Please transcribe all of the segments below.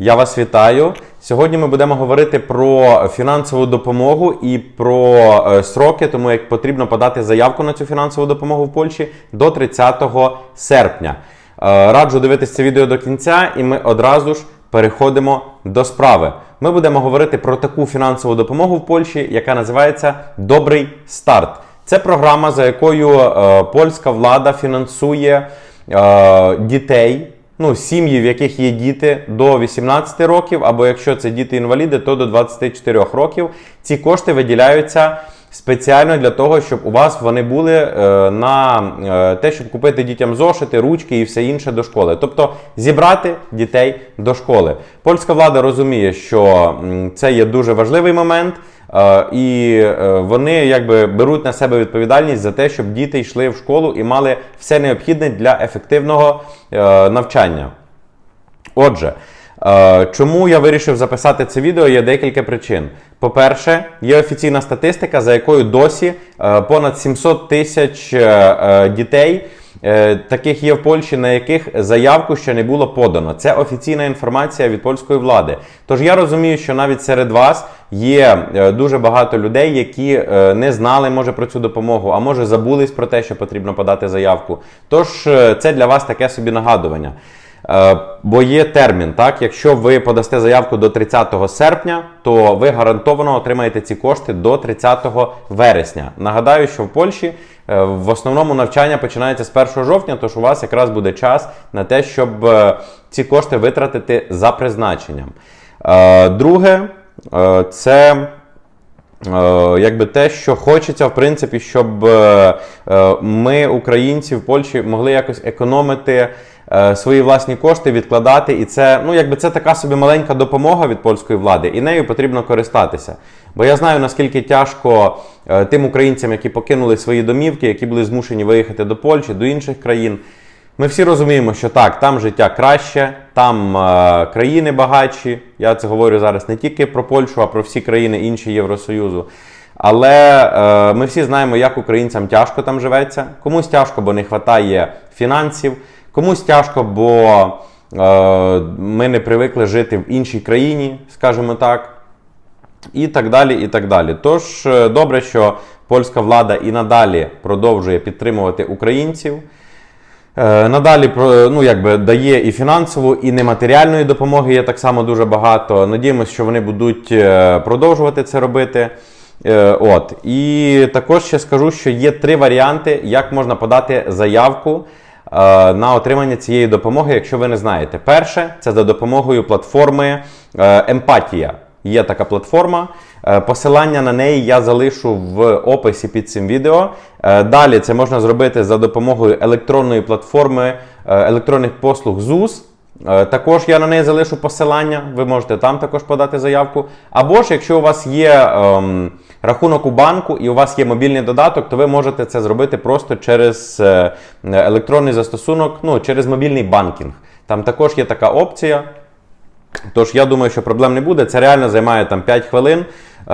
Я вас вітаю. Сьогодні ми будемо говорити про фінансову допомогу і про е, сроки, тому як потрібно подати заявку на цю фінансову допомогу в Польщі до 30 серпня. Е, Раджу дивитися це відео до кінця, і ми одразу ж переходимо до справи. Ми будемо говорити про таку фінансову допомогу в Польщі, яка називається Добрий старт. Це програма, за якою е, польська влада фінансує дітей. Ну, сім'ї, в яких є діти до 18 років, або якщо це діти-інваліди, то до 24 років. Ці кошти виділяються спеціально для того, щоб у вас вони були е, на е, те, щоб купити дітям зошити, ручки і все інше до школи. Тобто зібрати дітей до школи. Польська влада розуміє, що це є дуже важливий момент. Е, І вони якби беруть на себе відповідальність за те, щоб діти йшли в школу і мали все необхідне для ефективного навчання. Отже, чому я вирішив записати це відео, є декілька причин. По-перше, є офіційна статистика, за якою досі е, понад 700 тисяч е, е, дітей. е, Таких є в Польщі, на яких заявку ще не було подано. Це офіційна інформація від польської влади. Тож я розумію, що навіть серед вас є е, дуже багато людей, які е, не знали може про цю допомогу, а може забулись про те, що потрібно подати заявку. Тож е, це для вас таке собі нагадування. Е, Бо є термін, так? Якщо ви подасте заявку до 30 серпня, то ви гарантовано отримаєте ці кошти до 30 вересня. Нагадаю, що в Польщі е, в основному навчання починається з 1 жовтня, тож у вас якраз буде час на те, щоб е, ці кошти витратити за призначенням. Друге, це. Якби те, що хочеться, в принципі, щоб ми, українці в Польщі, могли якось економити свої власні кошти, відкладати. І це, ну, якби це така собі маленька допомога від польської влади, і нею потрібно користатися. Бо я знаю, наскільки тяжко е, тим українцям, які покинули свої домівки, які були змушені виїхати до Польщі, до інших країн. Ми всі розуміємо, що так, там життя краще, там е, країни багатші. Я це говорю зараз не тільки про Польщу, а про всі країни інші Євросоюзу. Але е, ми всі знаємо, як українцям тяжко там живеться. Комусь тяжко, бо не вистачає фінансів, комусь тяжко, бо е, ми не привикли жити в іншій країні, скажімо так. І так далі, і так далі. Тож е, добре, що польська влада і надалі продовжує підтримувати українців. Е, Надалі ну, якби, дає і фінансову, і нематеріальної допомоги є так само дуже багато. Надіємося, що вони будуть е, продовжувати це робити. От. І також ще скажу, що є три варіанти, як можна подати заявку на отримання цієї допомоги, якщо ви не знаєте. Перше, це за допомогою платформи е, Емпатія. Є така платформа. Е, Посилання на неї я залишу в описі під цим відео. Е, Далі це можна зробити за допомогою електронної платформи е, електронних послуг ЗУС. Е, Також я на неї залишу посилання, ви можете там також подати заявку. Або ж, якщо у вас є ем, рахунок у банку і у вас є мобільний додаток, то ви можете це зробити просто через е, електронний застосунок, ну, через мобільний банкінг. Там також є така опція. Тож я думаю, що проблем не буде. Це реально займає там 5 хвилин, е,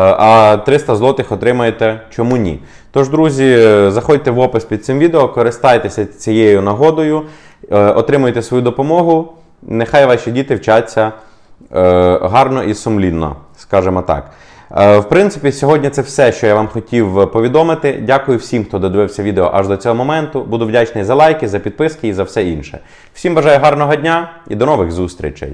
а 300 злотих отримаєте чому ні. Тож, друзі, е, заходьте в опис під цим відео, користайтеся цією нагодою, отримуйте свою допомогу. Нехай ваші діти вчаться гарно і сумлінно, скажімо так. Е, В принципі, сьогодні це все, що я вам хотів повідомити. Дякую всім, хто додивився відео аж до цього моменту. Буду вдячний за лайки, за підписки і за все інше. Всім бажаю гарного дня і до нових зустрічей!